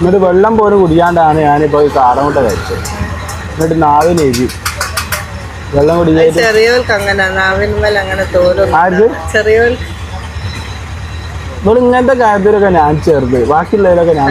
എന്നിട്ട് വെള്ളം പോലും കുടിക്കാണ്ടാണ് ഞാനിപ്പോൾ ഈ കാടമുട്ട കഴിച്ചത്. എന്നിട്ട് നാവിന് എഴുതി. വെള്ളം കുടിക്കാൻ ചെറിയവർക്ക് അങ്ങനെ നാവിന്മേൽ അങ്ങനെ തോന്നും ചെറിയവർക്ക് ഇങ്ങനത്തെ കാര്യത്തിലൊക്കെ ഞാൻ ചേർത്ത്. ബാക്കിയുള്ളവരൊക്കെ ഞാൻ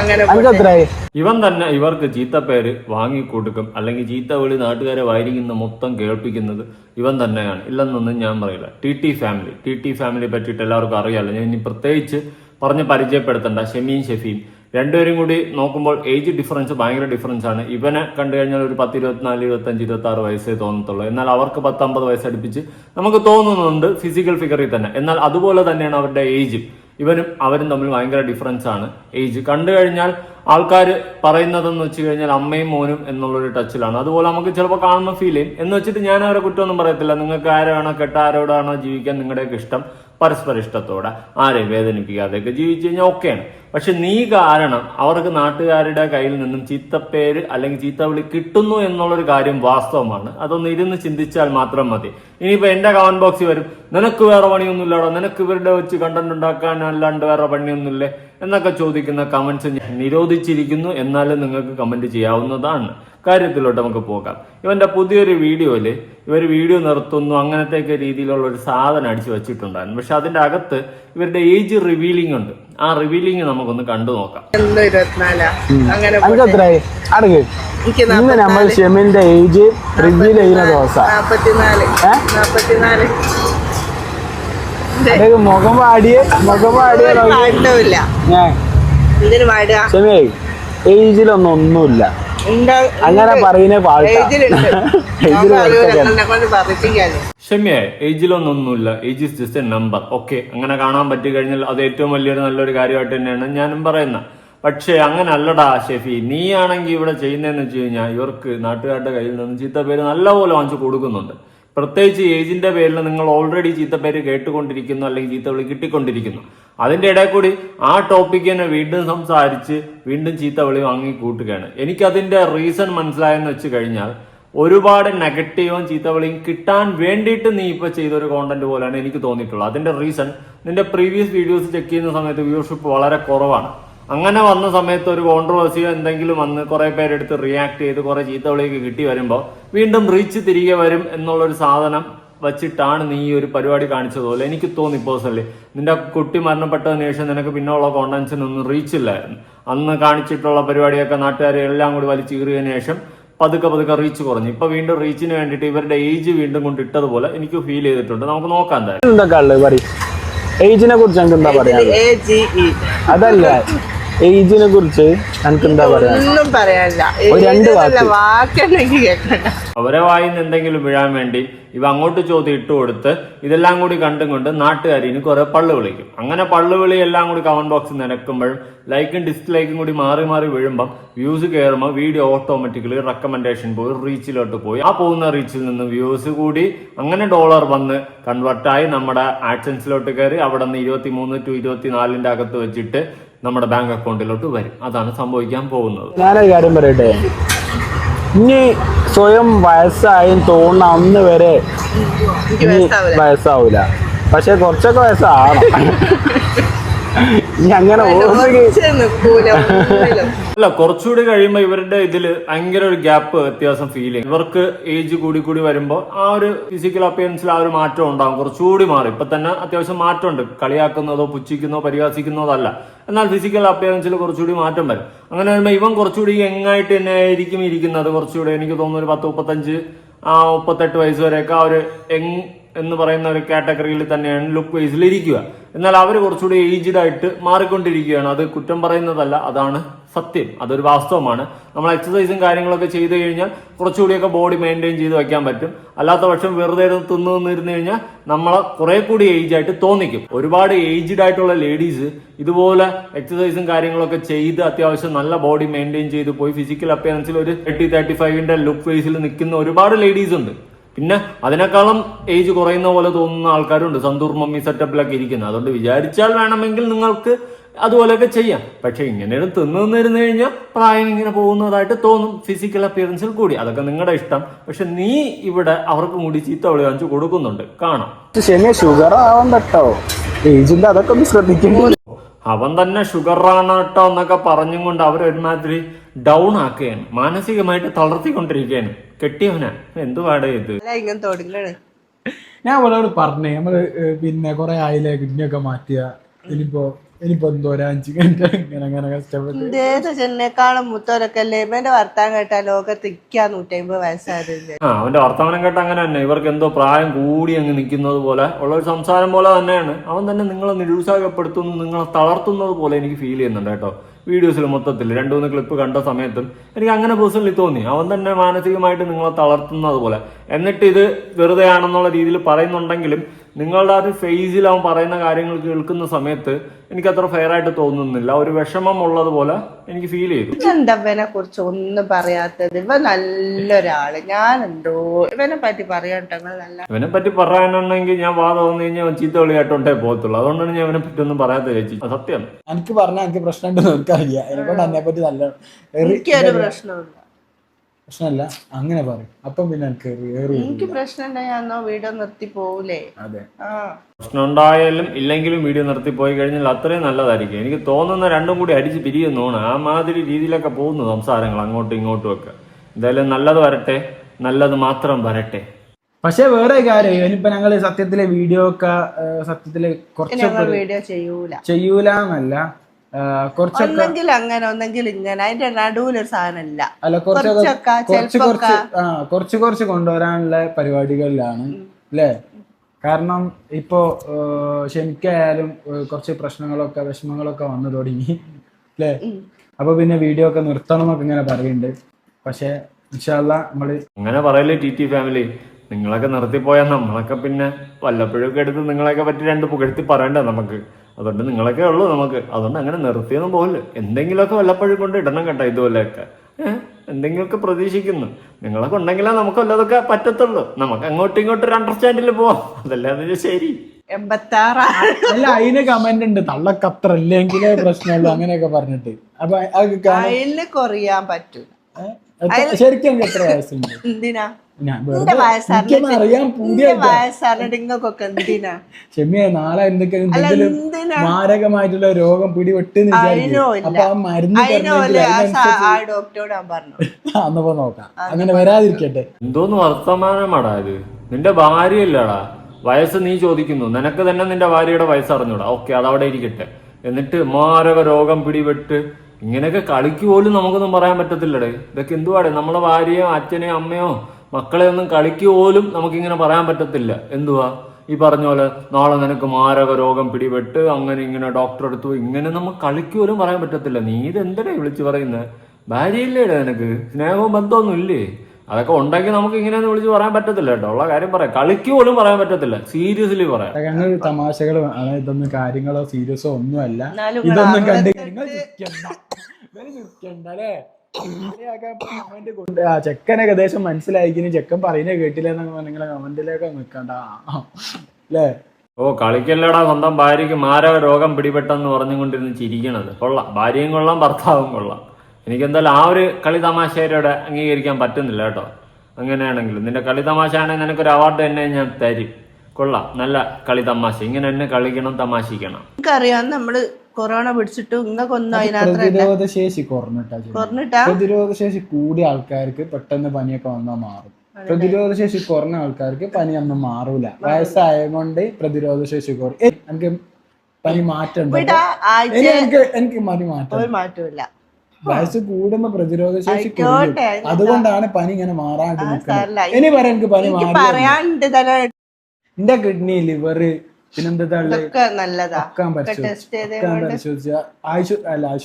അങ്ങനെ ഇവൻ തന്നെ ഇവർക്ക് ചീത്തപ്പേര് വാങ്ങിക്കൊടുക്കും. അല്ലെങ്കിൽ ചീത്ത വിളി നാട്ടുകാരെ വായിരിക്കുന്ന മൊത്തം കേൾപ്പിക്കുന്നത് ഇവൻ തന്നെയാണ്. ഇല്ലെന്നൊന്നും ഞാൻ പറയില്ല. T T family. T T ഫാമിലിയെ പറ്റിയിട്ട് എല്ലാവർക്കും അറിയാമല്ലോ ഞാൻ ഇനി പ്രത്യേകിച്ച് പറഞ്ഞ് പരിചയപ്പെടുത്തണ്ട ഷെമിയും ഷെഫിയും രണ്ടുപേരും കൂടി നോക്കുമ്പോൾ ഏജ് ഡിഫറൻസ് ഭയങ്കര ഡിഫറൻസ് ആണ്. ഇവനെ കണ്ടു കഴിഞ്ഞാൽ ഒരു പത്ത് ഇരുപത്തിനാല് ഇരുപത്തഞ്ച് ഇരുപത്തി ആറ് വയസ്സേ തോന്നത്തുള്ളൂ. എന്നാൽ അവർക്ക് പത്തമ്പത് വയസ്സടുപ്പിച്ച് നമുക്ക് തോന്നുന്നുണ്ട് ഫിസിക്കൽ ഫിഗറിൽ തന്നെ. എന്നാൽ അതുപോലെ തന്നെയാണ് അവരുടെ ഏജ് ഇവനും അവരും തമ്മിൽ ഭയങ്കര ഡിഫറൻസ് ആണ് ഏജ് കണ്ടു കഴിഞ്ഞാൽ ആൾക്കാർ പറയുന്നതെന്ന് വെച്ച് കഴിഞ്ഞാൽ അമ്മയും മോനും എന്നുള്ളൊരു ടച്ചിലാണ് അതുപോലെ നമുക്ക് ചിലപ്പോൾ കാണുന്ന ഫീൽ ചെയ്യും. എന്ന് വെച്ചിട്ട് ഞാൻ അവരെ കുറ്റമൊന്നും പറയത്തില്ല. നിങ്ങൾക്ക് ആരാണോ കെട്ട ആരോടാണോ ജീവിക്കാൻ നിങ്ങളുടെയൊക്കെ ഇഷ്ടം. പരസ്പര ഇഷ്ടത്തോടെ ആരെയും വേദനിപ്പിക്കാതെയൊക്കെ ജീവിച്ചു കഴിഞ്ഞാൽ ഓക്കെയാണ്. പക്ഷെ നീ കാരണം അവർക്ക് നാട്ടുകാരുടെ കയ്യിൽ നിന്നും ചീത്തപ്പേര് അല്ലെങ്കിൽ ചീത്തവിളി കിട്ടുന്നു എന്നുള്ളൊരു കാര്യം വാസ്തവമാണ്. അതൊന്ന് ഇരുന്ന് ചിന്തിച്ചാൽ മാത്രം മതി. ഇനിയിപ്പോ എന്റെ കമന്റ് ബോക്സിൽ വരും നിനക്ക് വേറെ പണിയൊന്നുമില്ലടോ നിനക്ക് ഇവരുടെ വെച്ച് കണ്ടന്റ് ഉണ്ടാക്കാൻ അല്ലാണ്ട് വേറെ പണിയൊന്നുമില്ലേ? എന്നൊക്കെ ചോദിക്കുന്ന കമന്റ്സ് ഞാൻ നിരോധിച്ചിരിക്കുന്നു. എന്നാലും നിങ്ങൾക്ക് കമന്റ് ചെയ്യാവുന്നതാണ്. കാര്യത്തിലോട്ട് നമുക്ക് പോകാം. ഇവന്റെ പുതിയൊരു വീഡിയോയിൽ ഇവർ വീഡിയോ നിർത്തുന്നു അങ്ങനത്തെ രീതിയിലുള്ള ഒരു സാധനം അടിച്ചു വെച്ചിട്ടുണ്ടായിരുന്നു. പക്ഷെ അതിന്റെ അകത്ത് ഇവരുടെ ഏജ് റിവീലിംഗ് ഉണ്ട്. ആ റിവീലിംഗ് നമുക്കൊന്ന് കണ്ടു നോക്കാം. ഇന്ന് നമ്മൾ ഷെമിന്റെ ഏജ് റിവീൽ ചെയ്യുന്ന ദിവസം? മുഖം പാടിയ മുഖം പാടിയ ഏജിലൊന്നും ഒന്നുമില്ല. അങ്ങനെ പറയുന്ന ഏജിലൊന്നൊന്നുമില്ല. Age is just a number okay അങ്ങനെ കാണാൻ പറ്റി കഴിഞ്ഞാൽ അത് ഏറ്റവും വലിയൊരു നല്ലൊരു കാര്യമായിട്ട് തന്നെയാണ് ഞാനും പറയുന്നത്. പക്ഷേ അങ്ങനെ അല്ലടാ ഷെഫി. നീയാണെങ്കിൽ ഇവിടെ ചെയ്യുന്നതെന്ന് വെച്ച് കഴിഞ്ഞാൽ ഇവർക്ക് നാട്ടുകാരുടെ കയ്യിൽ നിന്ന് ചീത്ത പേര് നല്ലപോലെ വാങ്ങിച്ചു കൊടുക്കുന്നുണ്ട്. പ്രത്യേകിച്ച് ഏജിന്റെ പേരിൽ നിങ്ങൾ ഓൾറെഡി ചീത്ത പേര് കേട്ടുകൊണ്ടിരിക്കുന്നു അല്ലെങ്കിൽ ചീത്ത വിളി കിട്ടിക്കൊണ്ടിരിക്കുന്നു. അതിന്റെ ഇടയിൽ കൂടി ആ ടോപ്പിക്ക് തന്നെ വീണ്ടും സംസാരിച്ച് വീണ്ടും ചീത്ത വിളി വാങ്ങി കൂട്ടുകയാണ്. എനിക്കതിന്റെ റീസൺ മനസ്സിലായെന്ന് വെച്ച് കഴിഞ്ഞാൽ ഒരുപാട് നെഗറ്റീവും ചീത്തവിളിയും കിട്ടാൻ വേണ്ടിയിട്ട് നീ ഇപ്പൊ ചെയ്തൊരു കോണ്ടന്റ് പോലെയാണ് എനിക്ക് തോന്നിയിട്ടുള്ളത്. അതിന്റെ റീസൺ നിന്റെ പ്രീവിയസ് വീഡിയോസ് ചെക്ക് ചെയ്യുന്ന സമയത്ത് വ്യൂഷിപ്പ് വളരെ കുറവാണ്. അങ്ങനെ വന്ന സമയത്ത് ഒരു കോൺട്രവേഴ്സിയോ എന്തെങ്കിലും വന്ന് കുറെ പേരെടുത്ത് റിയാക്ട് ചെയ്ത് കുറെ ചീത്തവിളിയൊക്കെ കിട്ടി വരുമ്പോൾ വീണ്ടും റീച്ച് തിരികെ വരും എന്നുള്ളൊരു സാധനം വച്ചിട്ടാണ് നീ ഈ ഒരു പരിപാടി കാണിച്ചത് പോലെ എനിക്ക് തോന്നി പേഴ്സണലി നിന്റെ കുട്ടി മരണപ്പെട്ടതിന് ശേഷം നിനക്ക് പിന്നെയുള്ള കോണ്ടൻസിനൊന്നും റീച്ച് ഇല്ലായിരുന്നു അന്ന് കാണിച്ചിട്ടുള്ള പരിപാടിയൊക്കെ നാട്ടുകാരെ എല്ലാം കൂടി വലിച്ചീറിയതിനു ശേഷം പതുക്കെ പതുക്കെ റീച്ച് കുറഞ്ഞു. ഇപ്പൊ വീണ്ടും റീച്ചിന് വേണ്ടിട്ട് ഇവരുടെ ഏജ് വീണ്ടും കൊണ്ട് ഇട്ടതുപോലെ എനിക്ക് ഫീൽ ചെയ്തിട്ടുണ്ട്. നമുക്ക് നോക്കാം എന്തായാലും. എന്തൊക്കെ ഉള്ളത്? പറയും. ഏജിനെ കുറിച്ച് എന്താ പറയാ ജി അതല്ല? ഏജിനെ കുറിച്ച് എനിക്ക് എന്താ പറയാ? ഒന്നും പറയാനില്ല. ഒരു രണ്ട് ഏജിലുള്ള വാക്കുണ്ടെങ്കിൽ കേൾക്കണ്ട. അവരെ വായിൽ നിന്ന് എന്തെങ്കിലും വീഴാൻ വേണ്ടി ഇവ അങ്ങോട്ട് ചോദ്യം ഇട്ട് കൊടുത്ത് ഇതെല്ലാം കൂടി കണ്ടും കൊണ്ട് നാട്ടുകാരിന് കുറെ പള്ളു വിളിക്കും. അങ്ങനെ പള്ളു വിളി എല്ലാം കൂടി കമന്റ് ബോക്സിൽ നിരക്കുമ്പോഴും ലൈക്കും ഡിസ്ലൈക്കും കൂടി മാറി മാറി വീഴുമ്പോൾ വ്യൂസ് കയറുമ്പോൾ വീഡിയോ ഓട്ടോമാറ്റിക്കലി റെക്കമെൻഡേഷൻ പോയി റീച്ചിലോട്ട് പോയി. ആ പോകുന്ന റീച്ചിൽ നിന്ന് വ്യൂസ് കൂടി അങ്ങനെ ഡോളർ വന്ന് കൺവേർട്ടായി നമ്മുടെ ആഡ്സൻസിലോട്ട് കയറി അവിടെ നിന്ന് ഇരുപത്തി മൂന്ന് ടു ഇരുപത്തി നാലിന്റെ അകത്ത് വെച്ചിട്ട് നമ്മുടെ ബാങ്ക് അക്കൗണ്ടിലോട്ട് വരും. അതാണ് സംഭവിക്കാൻ പോകുന്നത്. ഞാനൊരു കാര്യം പറയട്ടെ? ഇനി സ്വയം വയസ്സായും തോന്നുന്ന അന്ന് വരെ വയസ്സാവൂല. പക്ഷെ കുറച്ചൊക്കെ വയസ്സാണ് ഇനി അങ്ങനെ ഓർമ്മ. അല്ല കുറച്ചുകൂടി കഴിയുമ്പോൾ ഇവരുടെ ഇതിൽ ഭയങ്കര ഒരു ഗ്യാപ്പ് വ്യത്യാസം ഫീൽ ചെയ്യും. ഇവർക്ക് ഏജ് കൂടി കൂടി വരുമ്പോൾ ആ ഒരു ഫിസിക്കൽ അപ്പിയറൻസിൽ ആ ഒരു മാറ്റം ഉണ്ടാകും കുറച്ചുകൂടി മാറും. ഇപ്പൊ തന്നെ അത്യാവശ്യം മാറ്റമുണ്ട്. കളിയാക്കുന്നതോ പുച്ഛിക്കുന്നതോ പരിഹാസിക്കുന്നതോ അല്ല. എന്നാൽ ഫിസിക്കൽ അപ്പിയറൻസിൽ കുറച്ചുകൂടി മാറ്റം വരും. അങ്ങനെ വരുമ്പോൾ ഇവൻ കുറച്ചുകൂടി യങ്ങായിട്ട് തന്നെ ആയിരിക്കും ഇരിക്കുന്നത്. കുറച്ചുകൂടി എനിക്ക് തോന്നുന്നു ഒരു പത്ത് മുപ്പത്തഞ്ച് ആ മുപ്പത്തെട്ട് വയസ്സ് വരെയൊക്കെ ആ ഒരു യങ് എന്ന് പറയുന്ന ഒരു കാറ്റഗറിയിൽ തന്നെയാണ് ലുക്ക് വൈസിൽ ഇരിക്കുക. എന്നാൽ അവർ കുറച്ചുകൂടി ഏജ്ഡ് ആയിട്ട് മാറിക്കൊണ്ടിരിക്കുകയാണ്. അത് കുറ്റം പറയുന്നതല്ല. അതാണ് സത്യം. അതൊരു വാസ്തവമാണ്. നമ്മൾ എക്സസൈസും കാര്യങ്ങളൊക്കെ ചെയ്തു കഴിഞ്ഞാൽ കുറച്ചുകൂടിയൊക്കെ ബോഡി മെയിന്റെയിൻ ചെയ്ത് വെക്കാൻ പറ്റും. അല്ലാത്ത പക്ഷം വെറുതെ തിന്നു നിന്നിരുന്നു കഴിഞ്ഞാൽ നമ്മളെ കുറെ കൂടി ഏജ് ആയിട്ട് തോന്നിക്കും. ഒരുപാട് ഏജ്ഡ് ആയിട്ടുള്ള ലേഡീസ് ഇതുപോലെ എക്സസൈസും കാര്യങ്ങളൊക്കെ ചെയ്ത് അത്യാവശ്യം നല്ല ബോഡി മെയിന്റെയിൻ ചെയ്ത് പോയി ഫിസിക്കൽ അപ്പിയറൻസിൽ ഒരു തേർട്ടി തേർട്ടി ഫൈവിന്റെ ലുക്ക് ഫേസിൽ നിൽക്കുന്ന ഒരുപാട് ലേഡീസ് ഉണ്ട്. പിന്നെ അതിനേക്കാളും ഏജ് കുറയുന്ന പോലെ തോന്നുന്ന ആൾക്കാരുണ്ട്. സന്തൂർ മമ്മി സെറ്റപ്പിലൊക്കെ ഇരിക്കുന്നത്. അതുകൊണ്ട് വിചാരിച്ചാൽ വേണമെങ്കിൽ നിങ്ങൾക്ക് അതുപോലെയൊക്കെ ചെയ്യാം. പക്ഷെ ഇങ്ങനെ തിന്നു നിന്നിരുന്നു കഴിഞ്ഞാൽ പ്രായം ഇങ്ങനെ പോകുന്നതായിട്ട് തോന്നും. ഫിസിക്കൽ അപ്പിയറൻസിൽ കൂടി. അതൊക്കെ നിങ്ങളുടെ ഇഷ്ടം. പക്ഷെ നീ ഇവിടെ അവർക്ക് കൂടി ചീത്ത വിളി വാങ്ങിച്ചു കൊടുക്കുന്നുണ്ട്. കാണാം. ഷുഗർ ആവണ്ട കേട്ടോ. ഏജിന്റെ അതൊക്കെ ഒന്ന് അവൻ തന്നെ ഷുഗറാണ് കേട്ടോ എന്നൊക്കെ പറഞ്ഞും കൊണ്ട് അവരൊരുമാതിരി ഡൗൺ ആക്കുകയാണ്. മാനസികമായിട്ട് തളർത്തിക്കൊണ്ടിരിക്കുകയാണ്. കെട്ടിയവനാ. എന്തുവാടേ ഇത്? അല്ല ഇങ്ങനെ തുടങ്ങണ് ഞാൻ അവളോട് പറഞ്ഞേ. നമ്മൾ പിന്നെ കൊറേ ആയില്ലേ കിഡ്നിയൊക്കെ മാറ്റിയ. ഇനിയിപ്പോ ഇനിയിപ്പോ എന്തോ ഒരു അഞ്ച് മിനിറ്റ് ഇങ്ങനെ അങ്ങനെ കഷ്ടപ്പെട്ട്. ഇതേത് ചെന്നേക്കാളും മുത്തോരൊക്കെ അല്ലേ? ഇവന്റെ വർത്താൻ കേട്ടാ ലോകത്ത് ഇക്കാ നൂറ്റമ്പത് വയസ്സായതില്ലേ? ആ അവന്റെ വർത്തമാനം കേട്ട അങ്ങനെ തന്നെ. ഇവർക്ക് എന്തോ പ്രായം കൂടി അങ്ങ് നിൽക്കുന്നത് പോലെ ഉള്ള ഒരു സംസാരം പോലെ തന്നെയാണ്. അവൻ തന്നെ നിങ്ങളെ നിരുത്സാഹപ്പെടുത്തുന്നു നിങ്ങളെ തളർത്തുന്നത് പോലെ എനിക്ക് ഫീൽ ചെയ്യുന്നുണ്ട് കേട്ടോ. വീഡിയോസിൽ മൊത്തത്തിൽ രണ്ടു മൂന്ന് ക്ലിപ്പ് കണ്ട സമയത്തും എനിക്ക് അങ്ങനെ പേഴ്സണലി തോന്നി. അവൻ തന്നെ മാനസികമായിട്ട് നിങ്ങളെ തളർത്തുന്നത് പോലെ. എന്നിട്ട് ഇത് വെറുതെ ആണെന്നുള്ള രീതിയിൽ പറയുന്നുണ്ടെങ്കിലും നിങ്ങളുടെ ആ ഒരു ഫേസിൽ അവൻ പറയുന്ന കാര്യങ്ങൾ കേൾക്കുന്ന സമയത്ത് എനിക്ക് അത്ര ഫെയർ ആയിട്ട് തോന്നുന്നില്ല. ഒരു വിഷമം ഉള്ളതുപോലെ എനിക്ക് ഫീൽ ചെയ്തു. എന്താ ഇവനെ കുറിച്ച് ഒന്നും പറയാത്തത്? ഇവ നല്ലൊരാൾ. ഞാൻ എന്തോ ഇവനെ പറ്റി പറയാട്ടോ നല്ല ഇവനെ പറ്റി പറയാനുണ്ടെങ്കിൽ ഞാൻ വാ തോന്നു കഴിഞ്ഞാൽ ചീത്ത വിളി കേട്ടോണ്ടേ പോകത്തുള്ളൂ. അതുകൊണ്ടാണ് ഞാൻ ഇവനെ പറ്റി ഒന്നും പറയാത്ത ചേച്ചി സത്യം. എനിക്ക് പറഞ്ഞാൽ എനിക്ക് പ്രശ്നമുണ്ടെന്ന് എനിക്കറിയാം. പറ്റി നല്ല എനിക്കൊരു പ്രശ്നമില്ല പ്രശ്നമല്ല അങ്ങനെ പറയും. അപ്പം പിന്നെ എനിക്ക് ഏറി എനിക്ക് പ്രശ്നം വീഡിയോ നിർത്തി പോവൂലേ? അതെ. പ്രശ്നം ഉണ്ടായാലും ഇല്ലെങ്കിലും വീഡിയോ നിർത്തി പോയി കഴിഞ്ഞാൽ അത്രയും നല്ലതായിരിക്കും. എനിക്ക് തോന്നുന്ന രണ്ടും കൂടി അടിച്ച് പിരിയുന്നോണ് ആ മാതിരി രീതിയിലൊക്കെ പോകുന്നു സംസാരങ്ങൾ അങ്ങോട്ടും ഇങ്ങോട്ടും ഒക്കെ. എന്തായാലും നല്ലത് വരട്ടെ. നല്ലത് മാത്രം വരട്ടെ. പക്ഷെ വേറെ കാര്യം. ഇനിയിപ്പോ ഞങ്ങൾ സത്യത്തിലെ വീഡിയോ ഒക്കെ സത്യത്തിലെ കുറച്ച് വീഡിയോ ചെയ്യൂല ചെയ്യൂല എന്നല്ല ഏഹ്, കുറച്ചൊക്കെ ഒന്നെങ്കിൽ അങ്ങനെ ഒന്നെങ്കിൽ ഇങ്ങനെ. അതിന്റെ നടുവിലൊരു സാധനമില്ല. അല്ല കുറച്ച് കുറച്ച് ആ കുറച്ച് കുറച്ച് കൊണ്ടുവരാനുള്ള പരിപാടികളിലാണ് അല്ലേ? കാരണം ഇപ്പോ ക്ഷമിക്കായാലും കുറച്ച് പ്രശ്നങ്ങളൊക്കെ വിഷമങ്ങളൊക്കെ വന്നു തുടങ്ങി അല്ലേ? അപ്പൊ പിന്നെ വീഡിയോ ഒക്കെ നിർത്തണം എന്നൊക്കെ ഇങ്ങനെ പറയുന്നുണ്ട്. പക്ഷെ നമ്മൾ അങ്ങനെ പറയല്ലേ ടി ടി ഫാമിലി? നിങ്ങളൊക്കെ നിർത്തിപ്പോയാൽ നമ്മളൊക്കെ പിന്നെ വല്ലപ്പോഴൊക്കെ എടുത്ത് നിങ്ങളെയൊക്കെ പറ്റി രണ്ട് പുകഴ്ത്തി പറയണ്ടേ നമുക്ക്. അതുകൊണ്ട് നിങ്ങളൊക്കെ ഉള്ളൂ നമുക്ക്. അതുകൊണ്ട് അങ്ങനെ നിർത്തിയൊന്നും പോകില്ല എന്തെങ്കിലുമൊക്കെ വല്ലപ്പോഴും കൊണ്ട് ഇടണം കേട്ടോ ഇതുപോലെയൊക്കെ. ഏഹ് എന്തെങ്കിലുമൊക്കെ പ്രതീക്ഷിക്കുന്നു. നിങ്ങളൊക്കെ ഉണ്ടെങ്കിലേ നമുക്ക് വല്ലതൊക്കെ പറ്റത്തുള്ളൂ. നമുക്ക് അങ്ങോട്ടും ഇങ്ങോട്ടും ഒരു അണ്ടർസ്റ്റാൻഡിൽ പോവാം. അതല്ലാതെ ശരി. അല്ല അതിന് കമന്റ് ഉണ്ട്. തള്ളക്കത്ര ഇല്ലെങ്കിലേ പ്രശ്നമുള്ളൂ അങ്ങനെയൊക്കെ പറഞ്ഞിട്ട്. അപ്പൊ അത് കൊറിയാൻ പറ്റൂല. എത്ര- ശരിക്കും എത്ര വയസ്സുണ്ട് എന്തിനാ? നാളെ എന്തെങ്കിലും മാരകമായിട്ടുള്ള രോഗം പിടിപെട്ട്. അപ്പൊ ആ മരുന്ന് നോക്കാം. അങ്ങനെ വരാതിരിക്കട്ടെ. എന്തോന്ന് വർത്തമാനമാടാ ഇത്? നിന്റെ ഭാര്യയല്ലടാ. വയസ്സ് നീ ചോദിക്കുന്നു. നിനക്ക് തന്നെ നിന്റെ ഭാര്യയുടെ വയസ്സ് അറിഞ്ഞൂടാ. ഓക്കെ അതവിടെ ഇരിക്കട്ടെ. എന്നിട്ട് മാരക രോഗം പിടിപെട്ട് ഇങ്ങനെയൊക്കെ കളിക്ക് പോലും നമുക്കൊന്നും പറയാൻ പറ്റത്തില്ലടേ. ഇതൊക്കെ എന്തുവാടേ? നമ്മളെ ഭാര്യയോ അച്ഛനെയോ അമ്മയോ? മക്കളെ ഒന്നും കളിക്ക് പോലും നമുക്കിങ്ങനെ പറയാൻ പറ്റത്തില്ല. എന്തുവാ? ഈ പറഞ്ഞ പോലെ നാളെ നിനക്ക് മാരക രോഗം പിടിപെട്ട് അങ്ങനെ ഇങ്ങനെ ഡോക്ടറെ അടുത്ത് ഇങ്ങനെ നമുക്ക് കളിക്ക് പോലും പറയാൻ പറ്റത്തില്ല. നീ ഇത് എന്തിനാ വിളിച്ചു പറയുന്നത് ഭാര്യയില്ലേടെ നിനക്ക്? സ്നേഹവും ബന്ധമൊന്നും ഇല്ലേ? അതൊക്കെ ഉണ്ടെങ്കിൽ നമുക്ക് ഇങ്ങനെയൊന്നും വിളിച്ച് പറയാൻ പറ്റത്തില്ല കേട്ടോ. ഉള്ള കാര്യം പറയാം. കളിക്ക് പോലും പറയാൻ പറ്റത്തില്ല. സീരിയസ്ലി പറയാം. ഞങ്ങൾ തമാശകൾ ഇതൊന്നും കാര്യങ്ങളോ സീരിയസോ ഒന്നും അല്ല ഇതൊന്നും കണ്ട് നിങ്ങൾ ചിരിക്കണ്ട അല്ലേ? കൊണ്ട് ആ ചെക്കൻ ഏകദേശം മനസ്സിലായിക്കിനി ചെക്കൻ പറയുന്നത് കേട്ടില്ല എന്നൊക്കെ നിങ്ങളെ കമന്റിലൊക്കെ നിൽക്കണ്ട. അല്ലേ? ഓ കളിക്കല്ലടാ സ്വന്തം ഭാര്യക്ക് മാരക രോഗം പിടിപെട്ടെന്ന് പറഞ്ഞുകൊണ്ടിരുന്ന് ചിരിക്കണത്. കൊള്ളാം. ഭാര്യയും കൊള്ളാം ഭർത്താവും കൊള്ളാം. എനിക്കെന്തായാലും ആ ഒരു കളി തമാശയുടെ അംഗീകരിക്കാൻ പറ്റുന്നില്ല കേട്ടോ. അങ്ങനെയാണെങ്കിലും നിന്റെ കളി തമാശ ആണെങ്കിൽ നിനക്കൊരു അവാർഡ് തന്നെ ഞാൻ തരും. കൊള്ളാം. നല്ല കളി തമാശ. ഇങ്ങനെ തന്നെ കളിക്കണം തമാശിക്കണം. എനിക്കറിയാം നമ്മൾ കൊറോണ പിടിച്ചിട്ട് ഇങ്ങക്കൊന്നും അതിനകത്ത് ശേഷി കുറഞ്ഞിട്ടാ. കുറഞ്ഞിട്ടാ? പ്രതിരോധ ശേഷി കൂടിയ ആൾക്കാർക്ക് പെട്ടെന്ന് പനിയൊക്കെ വന്നാൽ മാറും. പ്രതിരോധ ശേഷി കുറഞ്ഞ ആൾക്കാർക്ക് പനി ഒന്നും മാറൂല. വയസ്സായ കൊണ്ട് പ്രതിരോധ ശേഷി കുറയും എനിക്ക് പനി മാറ്റം എനിക്ക് എനിക്ക് പനി മാറ്റം മാറ്റൂല മാറ്റമില്ല വയസ്സ് കൂടുമ്പോ പ്രതിരോധ ശേഷി കുറയും. അതുകൊണ്ടാണ് പനി ഇങ്ങനെ മാറാണ്ട് നിൽക്കുന്നത് ഇനി പറയാൻ എനിക്ക് പനി മാറാൻ മാറി എന്റെ കിഡ്നി ലിവർ പിന്നെന്താ നല്ലതാ. പരിശോധിച്ചു അല്ല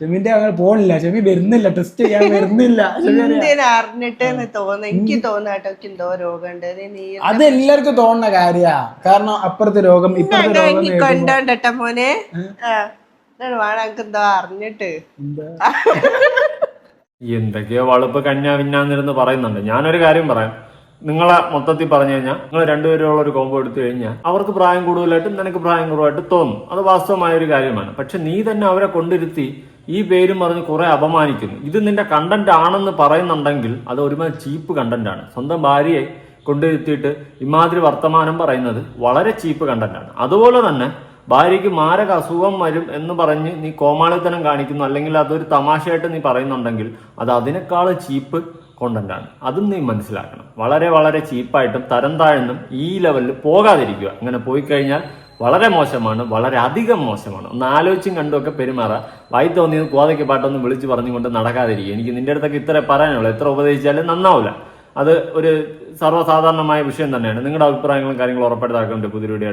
ഷെമിന്റെ അങ്ങനെ പോണില്ല. ഷെമി വരുന്നില്ല. ടെസ്റ്റ് ചെയ്യാൻ വരുന്നില്ല. അറിഞ്ഞിട്ടെന്ന് തോന്നുന്നു. എനിക്ക് തോന്നാട്ടോ എന്തോ രോഗമുണ്ട്. അത് എല്ലാവർക്കും തോന്നുന്ന കാര്യാ. കാരണം അപ്പുറത്തെ രോഗം ഇപ്പുറത്തെ രോഗം കൊണ്ടോണ്ടട്ട മോനെ. ആ. വേണം എനിക്ക് എന്തോ അറിഞ്ഞിട്ട്. എന്താ? എന്തൊക്കെയോ വളുപ്പ് കന്യാ പിന്നാന്നിരുന്ന് പറയുന്നുണ്ട്. ഞാനൊരു കാര്യം പറയാം. നിങ്ങളെ മൊത്തത്തിൽ പറഞ്ഞു കഴിഞ്ഞാൽ നിങ്ങൾ രണ്ടുപേരുള്ള ഒരു കോമ്പോ എടുത്തു കഴിഞ്ഞാൽ അവർക്ക് പ്രായം കൂടുതലായിട്ടും നിനക്ക് പ്രായം കുറവായിട്ട് തോന്നും. അത് വാസ്തവമായ ഒരു കാര്യമാണ്. പക്ഷെ നീ തന്നെ അവരെ കൊണ്ടിരുത്തി ഈ പേരും പറഞ്ഞ് കുറെ അപമാനിക്കുന്നു. ഇത് നിന്റെ കണ്ടന്റ് ആണെന്ന് പറയുന്നുണ്ടെങ്കിൽ അത് ഒരുമാതിരി ചീപ്പ് കണ്ടന്റ് ആണ്. സ്വന്തം ഭാര്യയെ കൊണ്ടിരുത്തിയിട്ട് ഇമാതിരി വർത്തമാനം പറയുന്നത് വളരെ ചീപ്പ് കണ്ടന്റ് ആണ്. അതുപോലെ തന്നെ ഭാര്യയ്ക്ക് മാരക അസുഖം വരും എന്ന് പറഞ്ഞ് നീ കോമാളിത്തനം കാണിക്കുന്നു അല്ലെങ്കിൽ അതൊരു തമാശയായിട്ട് നീ പറയുന്നുണ്ടെങ്കിൽ അത് അതിനേക്കാൾ ചീപ്പ് കോണ്ടന്റ് ആണ്. അതും നീ മനസ്സിലാക്കണം. വളരെ വളരെ ചീപ്പായിട്ടും തരം താഴ്ന്നും ഈ ലെവലിൽ പോകാതിരിക്കുക. അങ്ങനെ പോയി കഴിഞ്ഞാൽ വളരെ മോശമാണ് വളരെ അധികം മോശമാണ്. ഒന്ന് ആലോചിച്ചും കണ്ടുമൊക്കെ പെരുമാറ. വായി തോന്നിയത് കോതയ്ക്ക് പാട്ടൊന്നും വിളിച്ചു പറഞ്ഞുകൊണ്ട് നടക്കാതിരിക്കുക. എനിക്ക് നിന്റെ അടുത്തൊക്കെ ഇത്ര പറയാനുള്ളൂ. എത്ര ഉപദേശിച്ചാലും നന്നാവില്ല അത് ഒരു സർവസാധാരണമായ വിഷയം തന്നെയാണ്. നിങ്ങളുടെ അഭിപ്രായങ്ങളും കാര്യങ്ങളും ഉറപ്പെടുത്താക്കേണ്ട പുതിയ വീഡിയോ